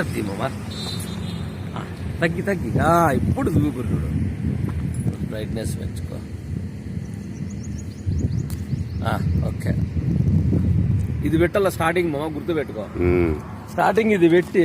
అది మామ ఆ, తగ్గి తగ్గి. ఇప్పుడు దూకురు చూడు. బ్రైట్నెస్ పెంచుకో. ఓకే. ఇది పెట్టాల స్టార్టింగ్ మామ? గుర్తు పెట్టుకో స్టార్టింగ్ ఇది పెట్టి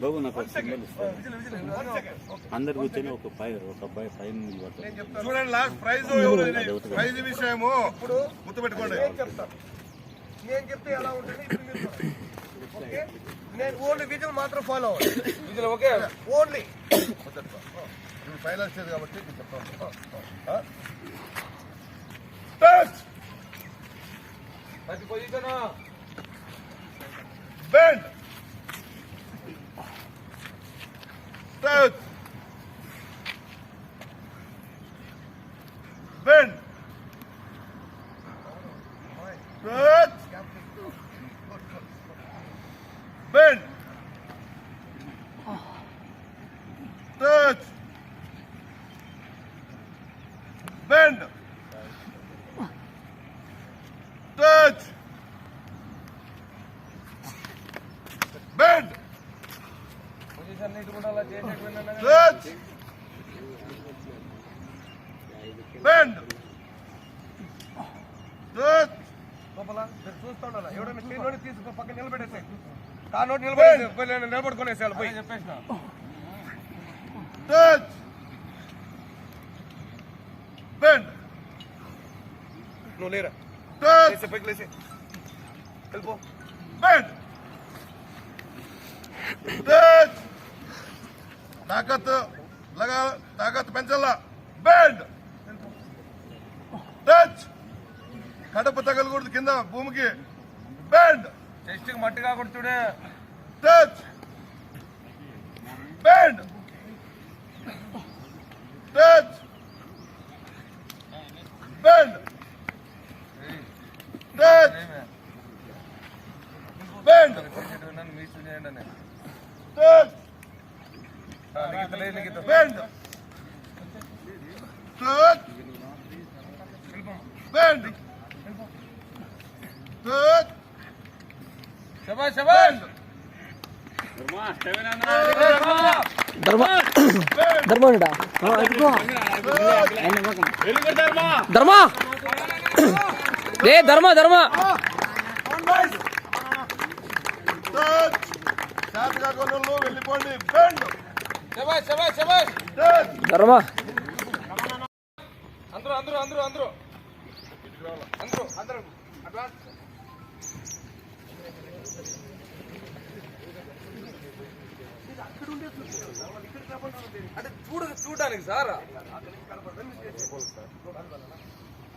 బాబు నాకు ఒక సింబల్ అందరు కూర్చొని ఒక పై ఒక అబ్బాయి పైన నిలబడతారు చూడండి లాస్ట్ ప్రైజ్ ప్రైజ్ విషయము ఇప్పుడు గుర్తుపెట్టుకోండి. నేను చెప్తాను నేను చెప్తే ఎలా ఉంటుంది. ఓకే? నేను ఓన్లీ విజువల్ మాత్రం ఫాలో అవ్వాలి. Visual okay? Only. Final stage కాబట్టి నేను చెప్తాను టచ్ ప్రతి position bend పొజిషన్ నీట్ ఉండాలా చేసేటువంటి టచ్ బెండ్ టచ్ లోపల మీరు చూస్తూ ఉండాలి ఎవడైనా చేయి నోటి తీసుకో పక్కన నిలబెట్టేసాయి కా నోటి నిలబెట్టేసి పోయి నేను నిలబడుకునేసాను పోయి చెప్పేసిన టచ్ బెండ్ నువ్వు లేరా టచ్ లేసే పైకి లేసే వెళ్ళిపో బెండ్ తాకత్ లగా తాకత్ పెంచాల బెండ్ టచ్ కడప తగలకూడదు కింద భూమికి బెండ్ చెస్ట్కి మట్టి కాకుండా చూడే touch bend touch bend touch bend touch Nikitha లేదు నిగిత బెండ్ టచ్ బెండ్ టచ్ శబాష్ శబాష్ ధర్మ ధర్మ రే ధర్మ ధర్మ వెళ్ళిపోండి ధర్మ? అందరూ అందరూ అందరూ అందరూ! అందరూ అందరూ! అడ్వాన్స్! అంటే చూడ చూడడానికి సార్?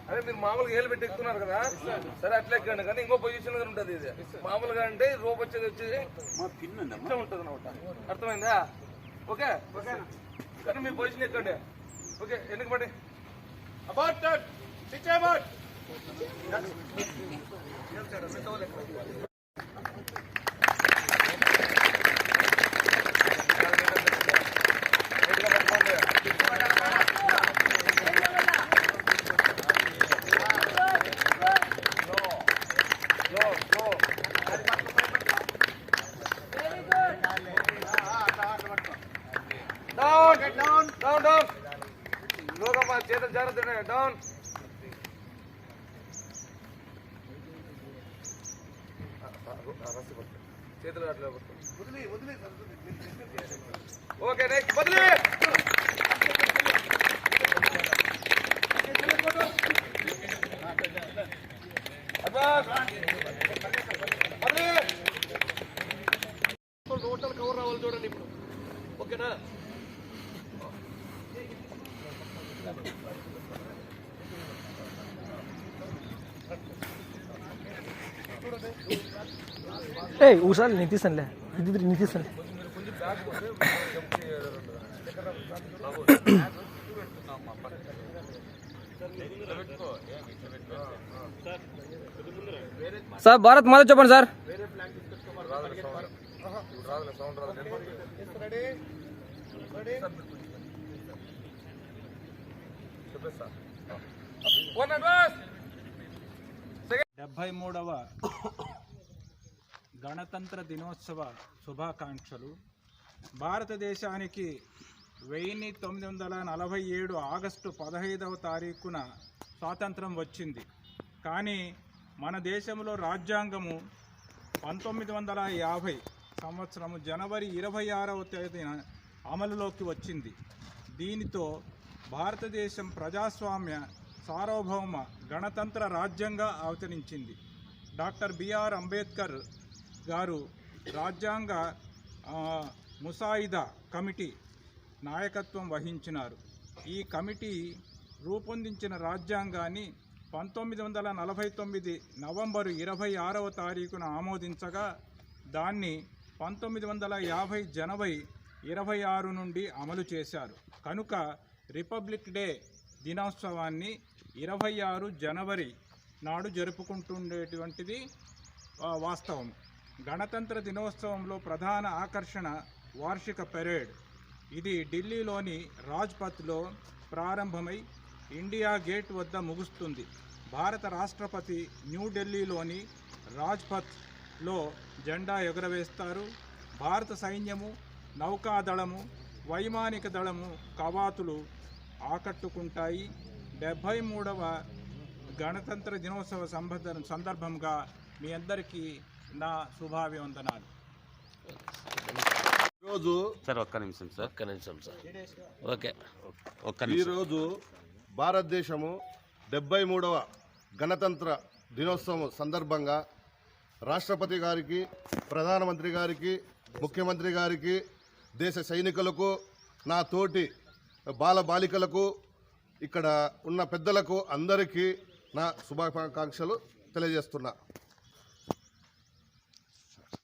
అదే మీరు మామూలుగా ఏలు పెట్టి ఎక్కుతున్నారు కదా? సరే అట్లా ఎక్కండి. కానీ ఇంకో పొజిషన్గా ఉంటుంది ఇది. మామూలుగా అంటే రోప్ వచ్చేది వచ్చేది ఇట్లా ఉంటుంది అనమాట. అర్థమైందా? ఓకే కానీ మీ పొజిషన్ ఎక్కండి. ఓకే ఎందుకు పడి. About సిచ్ about down down down down Lokamma చేతులు డౌన్ చేతులు అట్లా ఓకే నెక్స్ట్ వదిలే. ఏ ఊసాలి నేను తీసానులే ఇది ఇది నేను తీసాను సార్ భారత్ మాత చెప్పండి సార్ వన్ అడ్వాన్స్ డెబ్భై మూడవ గణతంత్ర దినోత్సవ శుభాకాంక్షలు. భారతదేశానికి వెయ్యి తొమ్మిది వందల నలభై ఏడు ఆగస్టు పదహైదవ తారీఖున స్వాతంత్రం వచ్చింది. కానీ మన దేశంలో రాజ్యాంగము పంతొమ్మిది వందల యాభై సంవత్సరము జనవరి ఇరవై ఆరవ తేదీన అమలులోకి వచ్చింది. దీనితో భారతదేశం ప్రజాస్వామ్య సార్వభౌమ గణతంత్ర రాజ్యంగా అవతరించింది. డాక్టర్ బిఆర్ అంబేద్కర్ గారు రాజ్యాంగ ముసాయిదా కమిటీ నాయకత్వం వహించినారు. ఈ కమిటీ రూపొందించిన రాజ్యాంగాన్ని పంతొమ్మిది వందల నలభై తొమ్మిది నవంబరు ఇరవై ఆరవ తారీఖున ఆమోదించగా దాన్ని పంతొమ్మిది వందల యాభై జనవరి ఇరవై ఆరు నుండి అమలు చేశారు. కనుక రిపబ్లిక్ డే దినోత్సవాన్ని ఇరవై ఆరు జనవరి నాడు జరుపుకుంటుండేటువంటిది వాస్తవం గణతంత్ర దినోత్సవంలో ప్రధాన ఆకర్షణ వార్షిక పెరేడ్. ఇది ఢిల్లీలోని రాజ్పథ్లో ప్రారంభమై ఇండియా గేట్ వద్ద ముగుస్తుంది. భారత రాష్ట్రపతి న్యూఢిల్లీలోని రాజ్పథ్లో జెండా ఎగురవేస్తారు. భారత సైన్యము నౌకాదళము వైమానిక దళము కవాతులు ఆకట్టుకుంటాయి. డెబ్భై మూడవ గణతంత్ర దినోత్సవ సంబంధ సందర్భంగా మీ అందరికీ నా శుభాభివందనాలు. ఈరోజు సార్ ఒక్క నిమిషం సార్. ఒక్క నిమిషం సార్. ఓకే. ఒక్క ఈరోజు భారతదేశము డెబ్బై మూడవ గణతంత్ర దినోత్సవం సందర్భంగా రాష్ట్రపతి గారికి ప్రధానమంత్రి గారికి ముఖ్యమంత్రి గారికి దేశ సైనికులకు నా తోటి బాల బాలికలకు ఇక్కడ ఉన్న పెద్దలకు అందరికీ నా శుభాకాంక్షలు తెలియజేస్తున్నా.